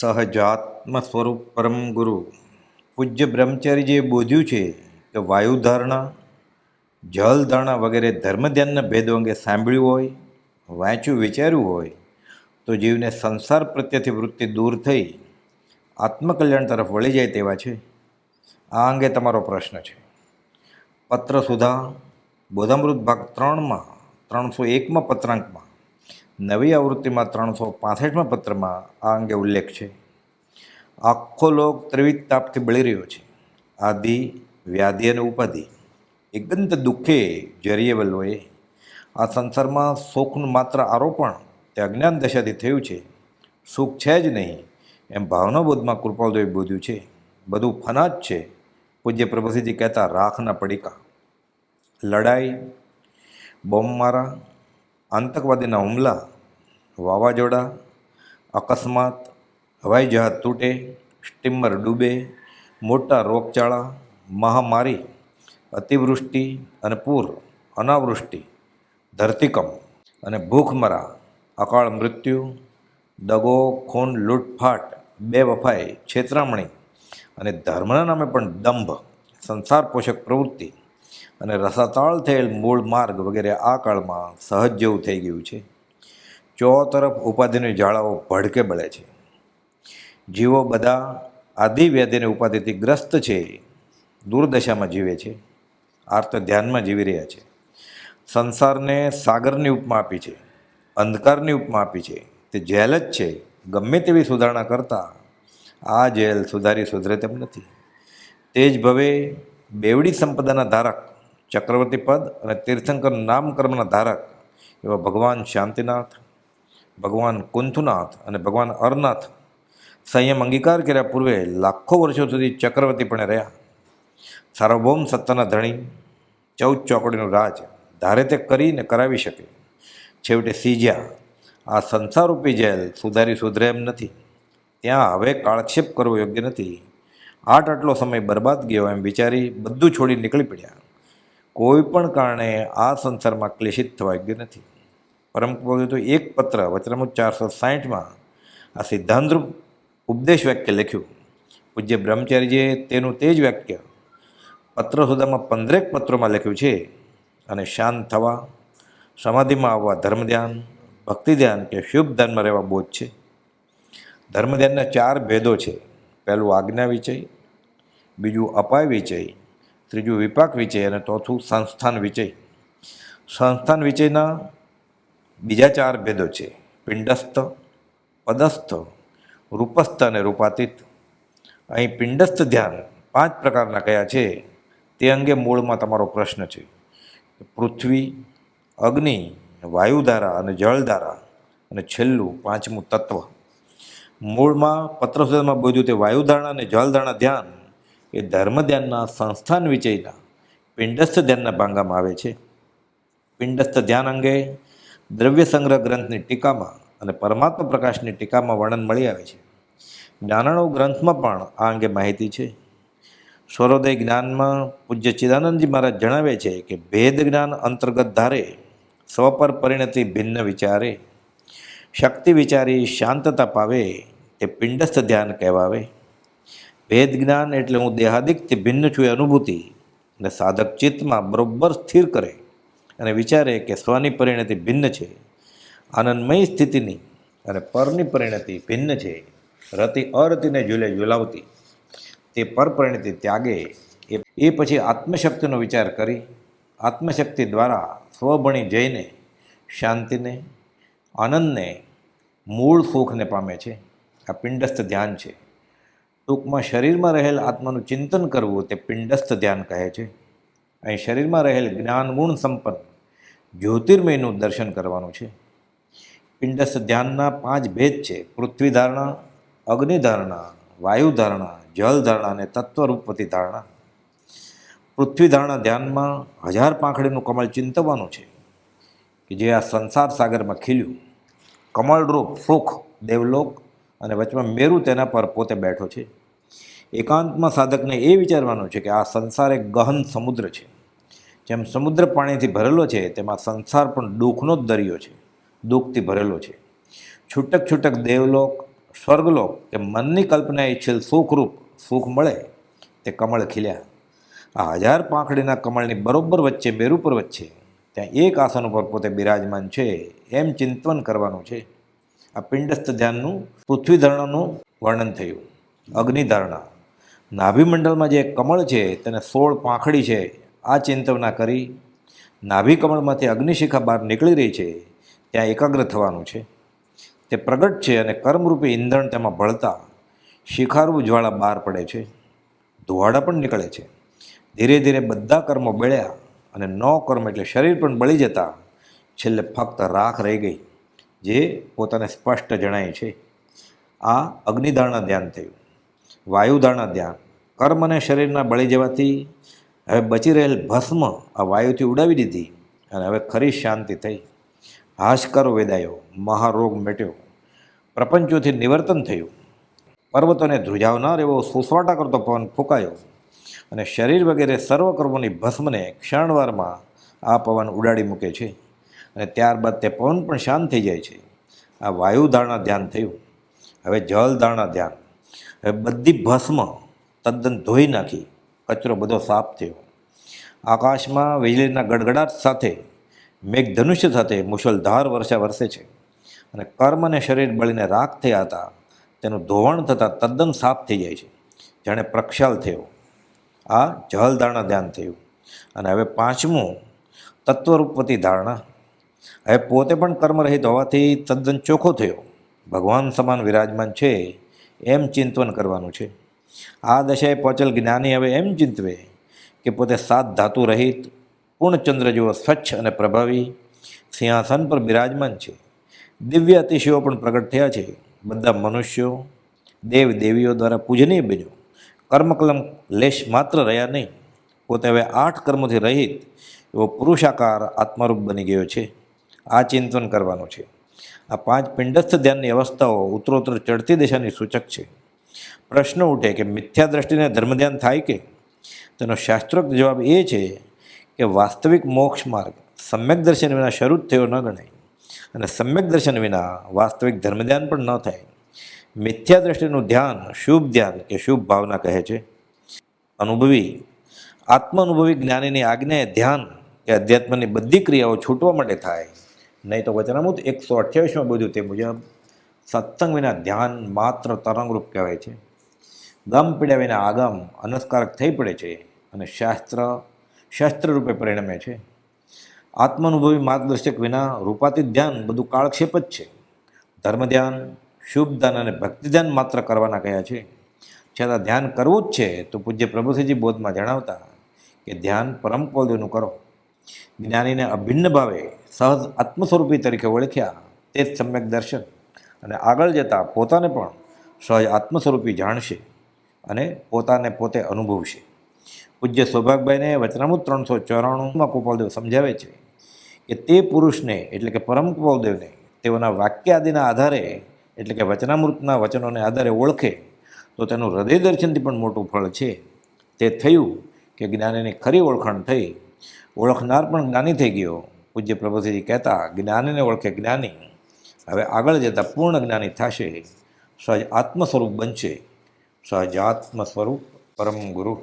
સહજાત્મ સ્વરૂપ પરમ ગુરુ. પૂજ્ય બ્રહ્મચારીજીએ બોધ્યું છે કે વાયુ ધારણા જલ ધારણા વગેરે ધર્મ ધ્યાનના ભેદો અંગે સાંભળ્યું હોય, વાંચ્યું, વિચાર્યું હોય, તો જીવને સંસાર પ્રત્યેથી વૃત્તિ દૂર થઈ આત્મકલ્યાણ તરફ વળી જાય તેવા છે. આ અંગે તમારો પ્રશ્ન છે. પત્ર સુધા, બોધામૃત ભાગ ત્રણમાં, ત્રણસો એકમાં પત્રાંકમાં. નવી આવૃત્તિમાં ત્રણસો પાસઠમાં પત્રમાં આ અંગે ઉલ્લેખ છે. આખો લોક ત્રિવિધ તાપથી બળી રહ્યો છે. આદિ, વ્યાધિ અને ઉપાધિ. એકંત દુઃખે જરીએ આ સંસારમાં સુખનું માત્ર આરોપણ તે અજ્ઞાન દશાથી થયું છે. સુખ છે જ નહીં, એમ ભાવનાબોધમાં કૃપાળદેવે બોધ્યું છે. બધું ફના જ છે, પૂજ્ય પ્રભુસિંહજી કહેતા રાખના પડીકા. લડાઈ બોમ્બમારા આતંકવાદીના હુમલા, વાવાઝોડા, અકસ્માત હવાઈ જહાજ તૂટે, સ્ટીમર ડૂબે, મોટા રોગચાળા, મહામારી, અતિવૃષ્ટિ અને પૂર, અનાવૃષ્ટિ, ધરતીકંપ અને ભૂખમરા, અકાળ મૃત્યુ, દગો, ખૂન, લૂંટફાટ, બે વફાઈ, છેતરામણી અને ધર્મના નામે પણ દંભ, સંસાર પોષક પ્રવૃત્તિ. અને રસાતાળ થયેલ મૂળ માર્ગ વગેરે આ કાળમાં સહજ જેવું થઈ ગયું છે. ચો તરફ ઉપાધિની જાળાઓ ભડકે બળે છે. જીવો બધા આદિવ્યાધિને ઉપાધિથી ગ્રસ્ત છે, દુર્દશામાં જીવે છે આર્ત ધ્યાનમાં જીવી રહ્યા છે. સંસારને સાગરની ઉપમા આપી છે, અંધકારની ઉપમા આપી છે. તે જેલ જ છે, ગમે તેવી સુધારણા કરતાં આ જેલ સુધારી સુધરે તેમ નથી. તે જ ભવે બેવડી સંપદાના ધારક, ચક્રવર્તી પદ અને તીર્થંકર નામકર્મના ધારક એવા ભગવાન શાંતિનાથ, ભગવાન કુંથુનાથ અને ભગવાન અરનાથ સંયમ અંગીકાર કર્યા પૂર્વે લાખો વર્ષો સુધી ચક્રવર્તીપણે રહ્યા. સાર્વભૌમ સત્તાના ધણી, ચૌદ ચોકડીનું રાજ ધારે તે કરીને કરાવી શકે. છેવટે સીજ્યા, આ સંસારરૂપી જેલ સુધારી સુધરે એમ નથી. ત્યાં હવે કાળક્ષેપ કરવો યોગ્ય નથી. આટ આટલો સમય બરબાદ ગયો એમ વિચારી બધું છોડી નીકળી પડ્યા. કોઈ પણ કારણે આ સંસારમાં ક્લેશિત થવા યોગ્ય નથી. પરમ તો એક પત્ર, વચનામૃત ચારસો સાહીઠમાં આ સિદ્ધાંતરૂપ ઉપદેશ વાક્ય લખ્યું. પૂજ્ય બ્રહ્મચારીજીએ તેનું તે જ વાક્ય પત્ર સુધામાં પંદરેક પત્રોમાં લખ્યું છે. અને શાંત થવા, સમાધિમાં આવવા ધર્મ ધ્યાન, ભક્તિ ધ્યાન કે શુભ ધ્યાનમાં રહેવા બોધ છે. ધર્મ ધ્યાનના ચાર ભેદો છે. પહેલું આજ્ઞા વિચય, બીજું અપાય વિચય, ત્રીજું વિપાક વિચય અને ચોથું સંસ્થાન વિચય. સંસ્થાન વિચયના બીજા ચાર ભેદો છે. પિંડસ્થ, પદસ્થ, રૂપસ્થ અને રૂપાતીત. અહીં પિંડસ્થ ધ્યાન પાંચ પ્રકારના કયા છે તે અંગે મૂળમાં તમારો પ્રશ્ન છે. પૃથ્વી, અગ્નિ, વાયુધારા અને જળધારા અને છેલ્લું પાંચમું તત્વ. મૂળમાં પત્રસુધામાં બોધ્યું તે વાયુધારણા અને જળધારણા ધ્યાન એ ધર્મ ધ્યાનના સંસ્થાન વિચયના પિંડસ્થ ધ્યાનના ભાંગામાં આવે છે. પિંડસ્થ ધ્યાન અંગે દ્રવ્ય સંગ્રહ ગ્રંથની ટીકામાં અને પરમાત્મા પ્રકાશની ટીકામાં વર્ણન મળી આવે છે. જ્ઞાનાણુ ગ્રંથમાં પણ આ અંગે માહિતી છે. સ્વરોદય જ્ઞાનમાં પૂજ્ય ચિદાનંદજી મહારાજ જણાવે છે કે ભેદ જ્ઞાન અંતર્ગત ધારે સ્વ પર પરિણતિ ભિન્ન વિચારે. શક્તિ વિચારી શાંતતા પાવે તે પિંડસ્થ ધ્યાન કહેવાવે. ભેદ જ્ઞાન એટલે હું દેહાદિકથી ભિન્ન છું એ અનુભૂતિ અને સાધક ચિત્તમાં બરોબર સ્થિર કરે અને વિચારે કે સ્વની પરિણતિ ભિન્ન છે, આનંદમય સ્થિતિની અને પરની પરિણતિ ભિન્ન છે, રતિ અરતિને ઝૂલે ઝુલાવતી. તે પર પરિણતિ ત્યાગે એ પછી આત્મશક્તિનો વિચાર કરી, આત્મશક્તિ દ્વારા સ્વભણી જઈને શાંતિને, આનંદને મૂળ સુખને પામે છે, આ પિંડસ્થ ધ્યાન છે. ટૂંકમાં શરીરમાં રહેલ આત્માનું ચિંતન કરવું તે પિંડસ્થ ધ્યાન કહે છે. અહીં શરીરમાં રહેલ જ્ઞાન ગુણ સંપન્ન જ્યોતિર્મયનું દર્શન કરવાનું છે. પિંડસ્થ ધ્યાનના પાંચ ભેદ છે, પૃથ્વી ધારણા, અગ્નિ ધારણા, વાયુ ધારણા જલ ધારણા અને તત્વરૂપવતી ધારણા. પૃથ્વી ધારણા ધ્યાનમાં હજાર પાંખડીનું કમળ ચિંતવવાનું છે કે જે આ સંસાર સાગરમાં ખીલ્યું. કમળરૂપ સુખ દેવલોક અને વચમાં મેરુ તેના પર પોતે બેઠો છે. એકાંતમાં સાધકને એ વિચારવાનું છે કે આ સંસાર એક ગહન સમુદ્ર છે. જેમ સમુદ્ર પાણીથી ભરેલો છે, તેમાં સંસાર પણ દુઃખનો જ દરિયો છે. દુઃખથી ભરેલો છે. છૂટક છૂટક દેવલોક, સ્વર્ગલોક કે મનની કલ્પના ઈચ્છેલ સુખરૂપ સુખ મળે, તે કમળ ખીલ્યા. આ હજાર પાંખડીના કમળની બરોબર વચ્ચે, મેરુ પર વચ્ચે ત્યાં એક આસન ઉપર પોતે બિરાજમાન છે, એમ ચિંતન કરવાનું છે. આ પિંડસ્થ ધ્યાનનું, પૃથ્વી ધારણાનું વર્ણન થયું. અગ્નિધારણા નાભિમંડળમાં જે કમળ છે, તેને સોળ પાંખડી છે, આ ચિંતવના કરી નાભી કમળમાંથી અગ્નિશિખા બહાર નીકળી રહી છે, ત્યાં એકાગ્ર થવાનું છે. તે પ્રગટ છે અને કર્મરૂપી ઈંધણ તેમાં ભળતા શિખારવું જ્વાળા બહાર પડે છે. ધુવાડા પણ નીકળે છે. ધીરે ધીરે બધા કર્મો બળ્યા. અને ન કર્મ એટલે શરીર પણ બળી જતા છેલ્લે ફક્ત રાખ રહી ગઈ, જે પોતાને સ્પષ્ટ જણાય છે. આ અગ્નિધારણા ધ્યાન થયું વાયુધારણા ધ્યાન. કર્મ અને શરીરના બળી જવાથી હવે બચી રહેલ ભસ્મ આ વાયુથી ઉડાવી દીધી અને હવે ખરી શાંતિ થઈ. હાશકારો વેદાયો, મહારોગ મેટ્યો. પ્રપંચોથી નિવર્તન થયું. પર્વતોને ધ્રુજાવનાર એવો સુસવાટા કરતો પવન ફૂંકાયો. અને શરીર વગેરે સર્વ કર્મોની ભસ્મને ક્ષણવારમાં આ પવન ઉડાડી મૂકે છે. અને ત્યારબાદ તે પવન પણ શાંત થઈ જાય છે. આ વાયુ ધારણા ધ્યાન થયું. હવે જળ ધારણા ધ્યાન. હવે બધી ભસ્મ તદ્દન ધોઈ નાખી, કચરો બધો સાફ થયો. આકાશમાં વીજળીના ગડગડાટ સાથે મેઘધનુષ્ય સાથે મુશળધાર વર્ષા વરસે છે. અને કર્મ અને શરીર બળીને રાખ થયા હતા. તેનું ધોવાણ થતાં તદ્દન સાફ થઈ જાય છે. જાણે પ્રક્ષાલ થયો. આ જળ ધારણા ધ્યાન થયું. અને હવે પાંચમું તત્વરૂપવતી ધારણા. હવે પોતે પણ કર્મરહિત હોવાથી તદ્દન ચોખ્ખો થયો. ભગવાન સમાન વિરાજમાન છે, એમ ચિંતવન કરવાનું છે. આ દશાએ પહોંચેલ જ્ઞાની હવે એમ ચિંતવે કે પોતે સાત ધાતુ રહિત, પૂર્ણચંદ્ર જેવો સ્વચ્છ અને પ્રભાવી સિંહાસન પર બિરાજમાન છે. દિવ્ય અતિશયો પણ પ્રગટ થયા છે. બધા મનુષ્યો દેવ દેવીઓ દ્વારા પૂજનીય બન્યો. કર્મકલમ લેશ માત્ર રહ્યા નહીં, પોતે હવે આઠ કર્મોથી રહિત એવો પુરુષાકાર આત્મરૂપ બની ગયો છે. આ ચિંતન કરવાનું છે. આ પાંચ પિંડસ્થ ધ્યાનની અવસ્થાઓ ઉત્તરોત્તર ચડતી દિશાની સૂચક છે. પ્રશ્ન ઉઠે કે મિથ્યા દ્રષ્ટિને ધર્મધ્યાન થાય કે? તેનો શાસ્ત્રોક્ત જવાબ એ છે કે વાસ્તવિક મોક્ષ માર્ગ સમ્યક દર્શન વિના શરૂ જ થયો ન ગણાય અને સમ્યક દર્શન વિના વાસ્તવિક ધર્મધ્યાન પણ ન થાય. મિથ્યા દ્રષ્ટિનું ધ્યાન, શુભ ધ્યાન કે શુભ ભાવના કહે છે. અનુભવી આત્મ અનુભવી જ્ઞાનીની આજ્ઞાએ ધ્યાન કે અધ્યાત્મની બધી ક્રિયાઓ છૂટવા માટે થાય. નહીં તો વચનામૃત એકસો અઠ્યાવીસમાં બધું તે મુજબ, સત્સંગ વિના ધ્યાન માત્ર તરંગરૂપ કહેવાય છે. ગમ પીડ્યા વિના આગમ અનસ્કારક થઈ પડે છે અને શાસ્ત્ર શાસ્ત્ર રૂપે પરિણમે છે. આત્માનુભવી માર્ગદર્શક વિના રૂપાતીત ધ્યાન બધું કાળક્ષેપ જ છે. ધર્મ ધ્યાન શુભ ધ્યાન અને ભક્તિદાન માત્ર કરવાના કયા છે? છતાં ધ્યાન કરવું જ છે, તો પૂજ્ય પ્રભુસિંહજી બોધમાં જણાવતા કે ધ્યાન પરમ કોલદેવનું કરો. જ્ઞાનીને અભિન્ન ભાવે સહજ આત્મસ્વરૂપી તરીકે ઓળખ્યા, તે જ સમ્યક દર્શન. અને આગળ જતાં પોતાને પણ સહજ આત્મસ્વરૂપી જાણશે અને પોતાને પોતે અનુભવશે. પૂજ્ય સૌભાગભાઈને વચનામૃત ત્રણસો ચોરાણુંમાં ગોપાલદેવ સમજાવે છે કે તે પુરુષને, એટલે કે પરમ ગોપાલદેવને તેઓના વાક્ય આદિના આધારે એટલે કે વચનામૃતના વચનોને આધારે ઓળખે, તો તેનું હૃદય દર્શનથી પણ મોટું ફળ છે. તે થયું કે જ્ઞાનીની ખરી ઓળખાણ થઈ. ઓળખનાર પણ જ્ઞાની થઈ ગયો. પૂજ્ય પ્રભુજી કહેતા, જ્ઞાનીને ઓળખે જ્ઞાની. હવે આગળ જતાં પૂર્ણ જ્ઞાની થશે. સહજ આત્મ સ્વરૂપ બનશે. સહજાત્મ સ્વરૂપ પરમ ગુરુ.